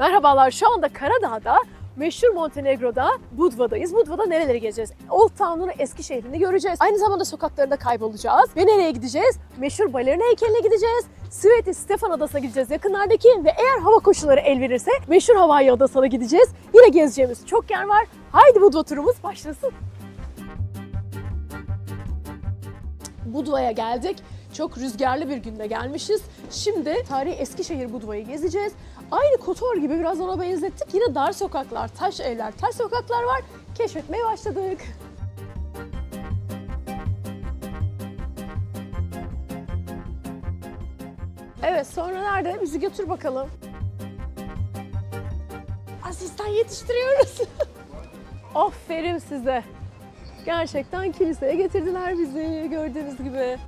Merhabalar şu anda Karadağ'da meşhur Montenegro'da Budva'dayız. Budva'da nereleri gezeceğiz? Old Town'un eski şehrini göreceğiz. Aynı zamanda sokaklarında kaybolacağız. Ve nereye gideceğiz? Meşhur balerin heykeline gideceğiz. Sveti Stefan Adası'na gideceğiz yakınlardaki ve eğer hava koşulları el verirse meşhur Hawaii Adası'na gideceğiz. Yine gezeceğimiz çok yer var. Haydi Budva turumuz başlasın. Budva'ya geldik. Çok rüzgarlı bir günde gelmişiz. Şimdi tarihi Eskişehir Budva'yı gezeceğiz. Aynı Kotor gibi biraz ona benzettik. Yine dar sokaklar, taş evler, taş sokaklar var. Keşfetmeye başladık. Evet sonra nerede? Bizi götür bakalım. Asistan yetiştiriyoruz. Aferin size. Gerçekten kiliseye getirdiler bizi gördüğünüz gibi.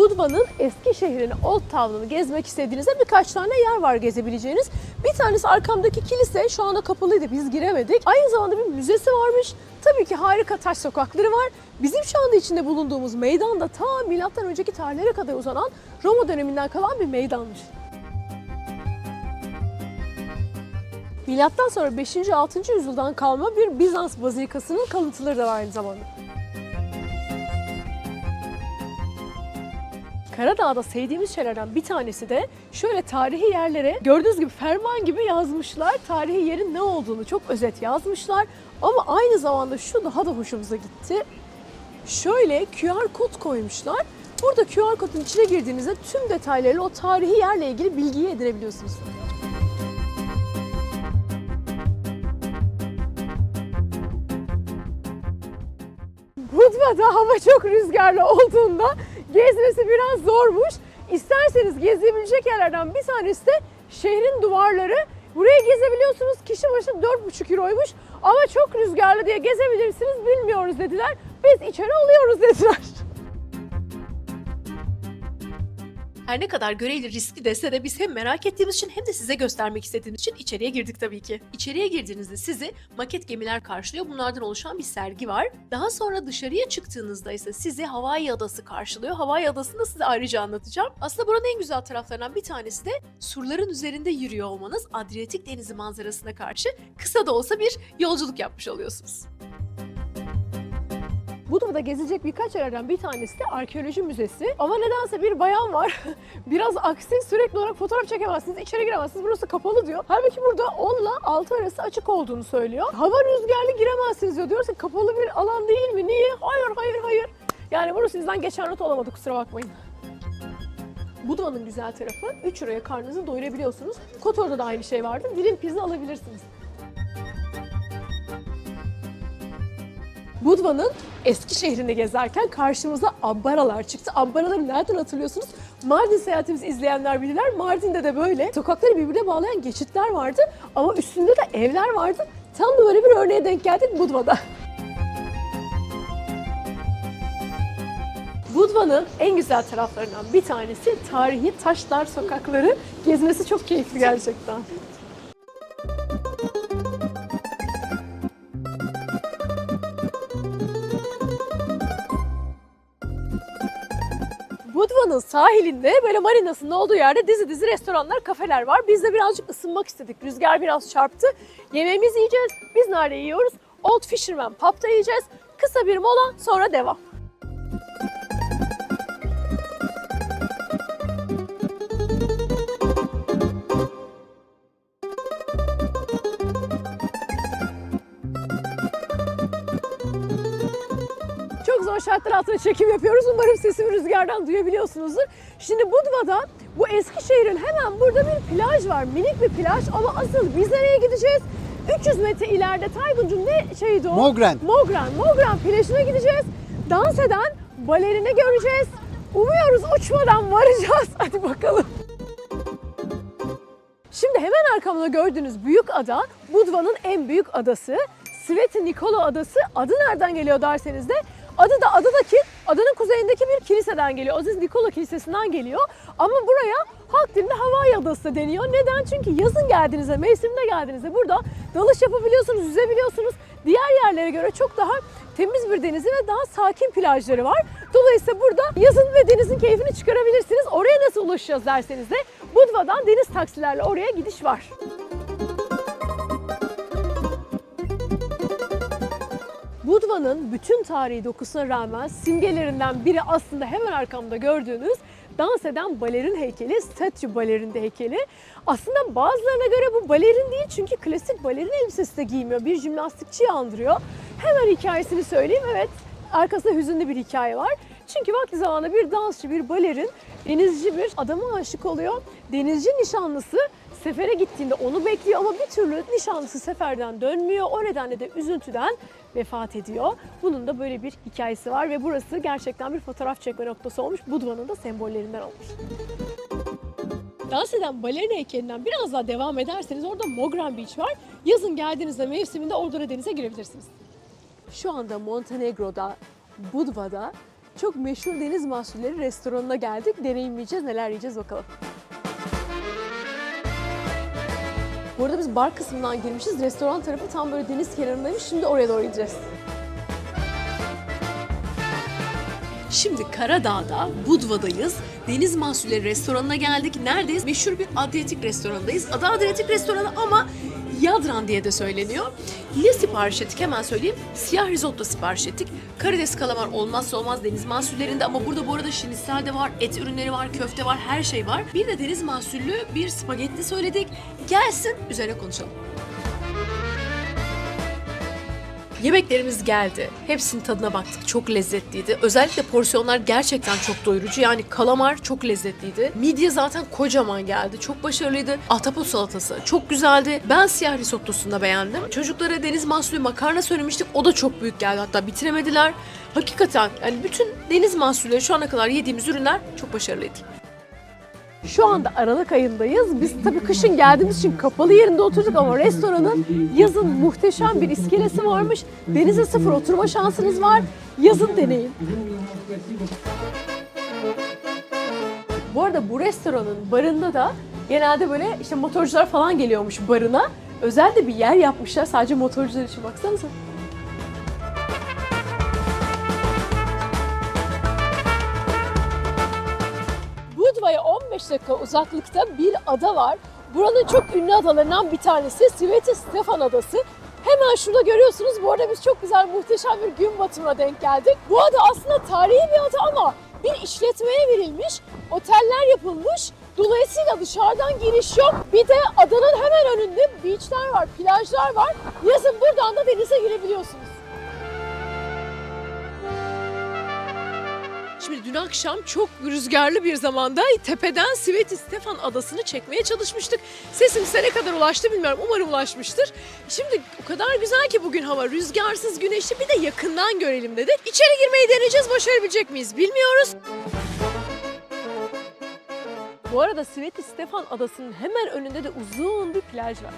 Budva'nın eski şehrini, Old Town'unu gezmek istediğinizde birkaç tane yer var gezebileceğiniz. Bir tanesi arkamdaki kilise şu anda kapalıydı biz giremedik. Aynı zamanda bir müzesi varmış. Tabii ki harika taş sokakları var. Bizim şu anda içinde bulunduğumuz meydan da ta milattan önceki tarihlere kadar uzanan Roma döneminden kalan bir meydanmış. Milattan sonra 5. 6. yüzyıldan kalma bir Bizans bazilikasının kalıntıları da var aynı zamanda. Karadağ'da sevdiğimiz şeylerden bir tanesi de şöyle tarihi yerlere gördüğünüz gibi ferman gibi yazmışlar. Tarihi yerin ne olduğunu çok özet yazmışlar. Ama aynı zamanda şu daha da hoşumuza gitti. Şöyle QR kod koymuşlar. Burada QR kodun içine girdiğinizde tüm detaylarıyla o tarihi yerle ilgili bilgiyi edinebiliyorsunuz. Budva'da hava çok rüzgarlı olduğunda gezmesi biraz zormuş. İsterseniz gezebilecek yerlerden bir tanesi de şehrin duvarları. Buraya gezebiliyorsunuz. Kişi başı 4,5 euroymuş. Ama çok rüzgarlı diye gezebilirsiniz bilmiyoruz dediler. Biz içeri alıyoruz dediler. Her ne kadar görevli riskli dese de biz hem merak ettiğimiz için hem de size göstermek istediğimiz için içeriye girdik tabii ki. İçeriye girdiğinizde sizi maket gemiler karşılıyor. Bunlardan oluşan bir sergi var. Daha sonra dışarıya çıktığınızda ise sizi Hawaii Adası karşılıyor. Hawaii Adası'nı da size ayrıca anlatacağım. Aslında buranın en güzel taraflarından bir tanesi de surların üzerinde yürüyor olmanız. Adriyatik Denizi manzarasına karşı kısa da olsa bir yolculuk yapmış oluyorsunuz. Budva'da gezilecek birkaç yerlerden bir tanesi de arkeoloji müzesi. Ama nedense bir bayan var. Biraz aksi sürekli olarak fotoğraf çekemezsiniz, içeri giremezsiniz. Burası kapalı diyor. Halbuki burada 10 ile 6 arası açık olduğunu söylüyor. Hava rüzgarlı giremezsiniz diyor. Diyoruz ki kapalı bir alan değil mi? Niye? Hayır, hayır, hayır. Yani burası sizden geçen not olamadı kusura bakmayın. Budva'nın güzel tarafı 3 liraya karnınızı doyurabiliyorsunuz. Kotor'da da aynı şey vardı. Dilim pizza alabilirsiniz. Budva'nın eski şehrini gezerken karşımıza abbaralar çıktı. Abbaraları nereden hatırlıyorsunuz? Mardin seyahatimizi izleyenler bilirler. Mardin'de de böyle sokakları birbirine bağlayan geçitler vardı ama üstünde de evler vardı. Tam da böyle bir örneğe denk geldik Budva'da. Budva'nın en güzel taraflarından bir tanesi tarihi taşlar sokakları. Gezmesi çok keyifli gerçekten. Budva'nın sahilinde böyle marinasının olduğu yerde dizi dizi restoranlar, kafeler var. Biz de birazcık ısınmak istedik. Rüzgar biraz çarptı. Yemeğimizi yiyeceğiz. Biz nerede yiyoruz? Old Fisherman Pub'da yiyeceğiz. Kısa bir mola sonra devam. Zor şartlar altında çekim yapıyoruz. Umarım sesimi rüzgardan duyabiliyorsunuzdur. Şimdi Budva'da bu eski şehrin hemen burada bir plaj var. Minik bir plaj ama asıl biz nereye gideceğiz? 300 metre ileride Taygun'cum ne şeydi o? Mogren. Mogren. Mogren plajına gideceğiz. Dans eden balerini göreceğiz. Umuyoruz uçmadan varacağız. Hadi bakalım. Şimdi hemen arkamda gördüğünüz büyük ada Budva'nın en büyük adası. Sveti Nikola Adası adı nereden geliyor derseniz de Adı da adadaki, adanın kuzeyindeki bir kiliseden geliyor. Aziz Nikola Kilisesi'nden geliyor. Ama buraya halk dilinde Hawaii Adası deniyor. Neden? Çünkü yazın geldiğinizde, mevsimde geldiğinizde burada dalış yapabiliyorsunuz, yüzebiliyorsunuz. Diğer yerlere göre çok daha temiz bir denizi ve daha sakin plajları var. Dolayısıyla burada yazın ve denizin keyfini çıkarabilirsiniz. Oraya nasıl ulaşacağız derseniz de Budva'dan deniz taksilerle oraya gidiş var. Budva'nın bütün tarihi dokusuna rağmen simgelerinden biri aslında hemen arkamda gördüğünüz dans eden balerin heykeli, statü balerin de heykeli. Aslında bazılarına göre bu balerin değil çünkü klasik balerin elbisesi de giymiyor. Bir jimnastikçiyi andırıyor. Hemen hikayesini söyleyeyim. Evet, arkasında hüzünlü bir hikaye var. Çünkü vakti zamanında bir dansçı, bir balerin denizci bir adama aşık oluyor. Denizci nişanlısı sefere gittiğinde onu bekliyor ama bir türlü nişanlısı seferden dönmüyor. O nedenle de üzüntüden vefat ediyor. Bunun da böyle bir hikayesi var ve burası gerçekten bir fotoğraf çekme noktası olmuş. Budva'nın da sembollerinden olmuş. Dans eden balerin heykelinden biraz daha devam ederseniz orada Mogran Beach var. Yazın geldiğinizde mevsiminde orada da denize girebilirsiniz. Şu anda Montenegro'da, Budva'da çok meşhur deniz mahsulleri restoranına geldik. Deneyimleyeceğiz, neler yiyeceğiz bakalım. Bu arada biz bar kısmından girmişiz. Restoran tarafı tam böyle deniz kenarındaymış. Şimdi oraya doğru gideceğiz. Şimdi Karadağ'da, Budva'dayız. Deniz Mahsulleri restoranına geldik. Neredeyiz? Meşhur bir Adriyatik restoranındayız. Adı Adriyatik restoranı ama Yadran diye de söyleniyor. Ne sipariş ettik hemen söyleyeyim. Siyah risotto sipariş ettik. Karides kalamar olmazsa olmaz deniz mahsullerinde ama burada bu arada şinisel de var, et ürünleri var, köfte var, her şey var. Bir de deniz mahsullü bir spagetti söyledik. Gelsin üzerine konuşalım. Yemeklerimiz geldi. Hepsinin tadına baktık. Çok lezzetliydi. Özellikle porsiyonlar gerçekten çok doyurucu. Yani kalamar çok lezzetliydi. Midye zaten kocaman geldi. Çok başarılıydı. Ahtapot salatası çok güzeldi. Ben siyah risottosunu da beğendim. Çocuklara deniz mahsulü makarna söylemiştik. O da çok büyük geldi. Hatta bitiremediler. Hakikaten yani bütün deniz mahsulleri şu ana kadar yediğimiz ürünler çok başarılıydı. Şu anda Aralık ayındayız. Biz tabii kışın geldiğimiz için kapalı yerinde oturduk ama restoranın yazın muhteşem bir iskelesi varmış. Denize sıfır oturma şansınız var. Yazın deneyin. Bu arada bu restoranın barında da genelde böyle işte motorcular falan geliyormuş barına. Özel de bir yer yapmışlar sadece motorcular için baksanıza. 15 dakika uzaklıkta bir ada var. Buranın çok ünlü adalarından bir tanesi Sveti Stefan Adası. Hemen şurada görüyorsunuz. Bu arada biz çok güzel, muhteşem bir gün batımına denk geldik. Bu ada aslında tarihi bir ada ama bir işletmeye verilmiş, oteller yapılmış. Dolayısıyla dışarıdan giriş yok. Bir de adanın hemen önünde beachler var, plajlar var. Yazın buradan da denize girebiliyorsunuz. Şimdi dün akşam çok rüzgarlı bir zamanda tepeden Sveti Stefan adasını çekmeye çalışmıştık. Sesim size ne kadar ulaştı bilmiyorum. Umarım ulaşmıştır. Şimdi o kadar güzel ki bugün hava rüzgarsız, güneşli bir de yakından görelim dedik. İçeri girmeyi deneyeceğiz. Başarabilecek miyiz bilmiyoruz. Bu arada Sveti Stefan adasının hemen önünde de uzun bir plaj var.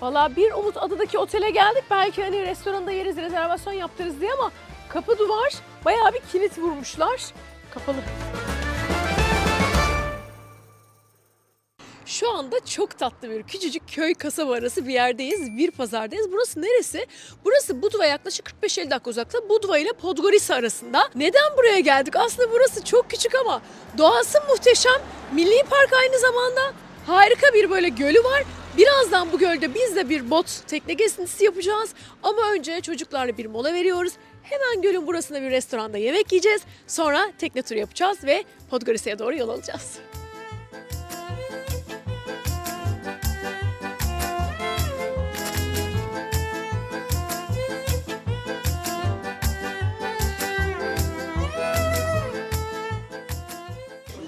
Valla bir Umut Adadaki otele geldik. Belki hani restoranda yeriz, rezervasyon yaptırırız diye ama kapı duvar bayağı bir kilit vurmuşlar. Kapalı. Şu anda çok tatlı bir küçücük köy kasaba arası bir yerdeyiz. Bir pazardayız. Burası neresi? Burası Budva yaklaşık 45-50 dakika uzakta. Budva ile Podgorica arasında. Neden buraya geldik? Aslında burası çok küçük ama doğası muhteşem. Milli park aynı zamanda. Harika bir böyle gölü var. Birazdan bu gölde biz de bir bot tekne gezintisi yapacağız. Ama önce çocuklarla bir mola veriyoruz. Hemen gölün burasında bir restoranda yemek yiyeceğiz. Sonra tekne turu yapacağız ve Podgorica'ya doğru yol alacağız.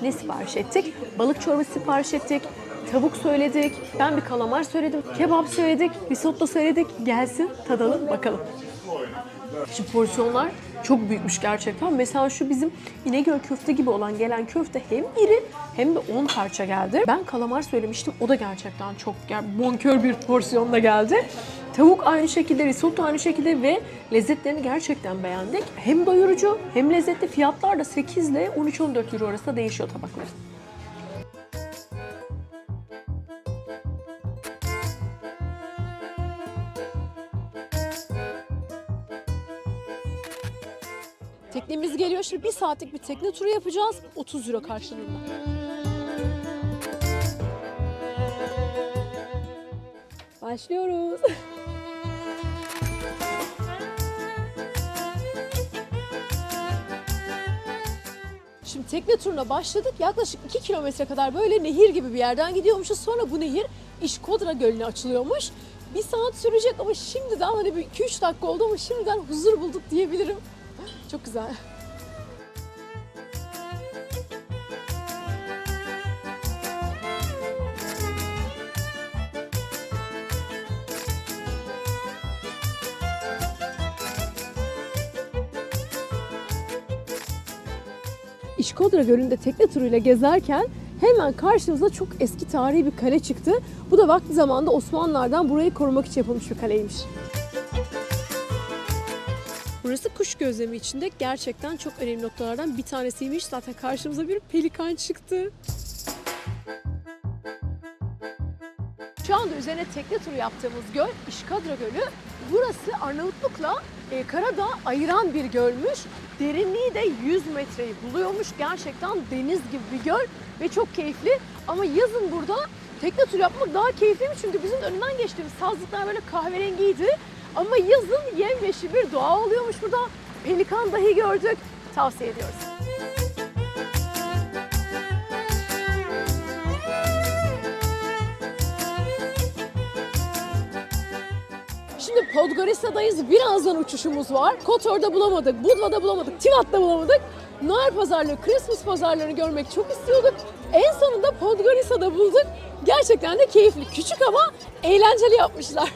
Ne sipariş ettik? Balık çorbası sipariş ettik. Tavuk söyledik. Ben bir kalamar söyledim. Kebap söyledik. Risotto söyledik. Gelsin tadalım bakalım. Şimdi porsiyonlar çok büyükmüş gerçekten. Mesela şu bizim İnegöl köfte gibi olan gelen köfte hem iri hem de 10 parça geldi. Ben kalamar söylemiştim. O da gerçekten çok yani bonkör bir porsiyonla geldi. Tavuk aynı şekilde, risotto aynı şekilde ve lezzetlerini gerçekten beğendik. Hem doyurucu hem lezzetli. Fiyatlar da 8 ile 13-14 euro arasında değişiyor tabakları. Teknemiz geliyor. Şimdi bir saatlik bir tekne turu yapacağız. 30 euro karşılığında. Başlıyoruz. Şimdi tekne turuna başladık. Yaklaşık 2 kilometre kadar böyle nehir gibi bir yerden gidiyormuşuz. Sonra bu nehir İşkodra Gölü'ne açılıyormuş. Bir saat sürecek ama şimdiden hani bir 2-3 dakika oldu ama şimdiden huzur bulduk diyebilirim. Çok güzel. İşkodra Gölü'nde tekne turuyla gezerken hemen karşımıza çok eski tarihi bir kale çıktı. Bu da vakti zamanında Osmanlılardan burayı korumak için yapılmış bir kaleymiş. Burası kuş gözlemi içinde gerçekten çok önemli noktalardan bir tanesiymiş. Zaten karşımıza bir pelikan çıktı. Şu anda üzerine tekne turu yaptığımız göl İşkadra Gölü. Burası Arnavutluk'la e, Karadağ ayıran bir gölmüş. Derinliği de 100 metreyi buluyormuş. Gerçekten deniz gibi bir göl ve çok keyifli. Ama yazın burada tekne turu yapmak daha keyifliymiş çünkü bizim önünden geçtiğimiz sazlıklar böyle kahverengiydi. Ama yazın yemyeşil bir doğa oluyormuş burada. Pelikan dahi gördük. Tavsiye ediyoruz. Şimdi Podgorica'dayız. Birazdan uçuşumuz var. Kotor'da bulamadık, Budva'da bulamadık, Tivat'ta bulamadık. Noel pazarlığı, Christmas pazarlarını görmek çok istiyorduk. En sonunda Podgorica'da bulduk. Gerçekten de keyifli. Küçük ama eğlenceli yapmışlar.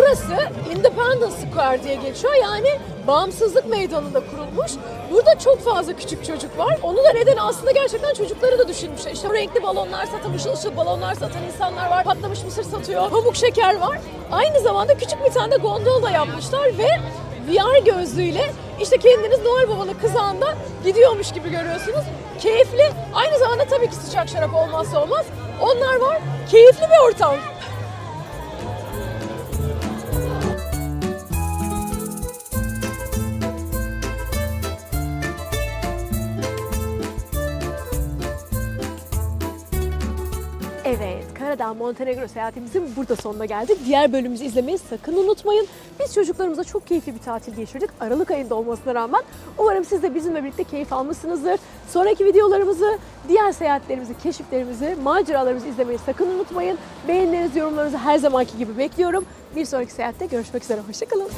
Burası Independence Square diye geçiyor. Yani bağımsızlık meydanında kurulmuş. Burada çok fazla küçük çocuk var. Onu da neden aslında gerçekten çocukları da düşünmüşler. İşte renkli balonlar satan, ışıl ışıl balonlar satan insanlar var. Patlamış mısır satıyor. Pamuk şeker var. Aynı zamanda küçük bir tane de gondol da yapmışlar ve VR gözlüğüyle işte kendiniz Noel Baba'nın kızağında gidiyormuş gibi görüyorsunuz. Keyifli. Aynı zamanda tabii ki sıcak şarap olmazsa olmaz. Onlar var. Keyifli bir ortam. Karadağ Montenegro seyahatimizin burada sonuna geldik. Diğer bölümümüzü izlemeyi sakın unutmayın. Biz çocuklarımızla çok keyifli bir tatil geçirdik. Aralık ayında olmasına rağmen umarım siz de bizimle birlikte keyif almışsınızdır. Sonraki videolarımızı, diğer seyahatlerimizi, keşiflerimizi, maceralarımızı izlemeyi sakın unutmayın. Beğenilerinizi, yorumlarınızı her zamanki gibi bekliyorum. Bir sonraki seyahatte görüşmek üzere. Hoşçakalın.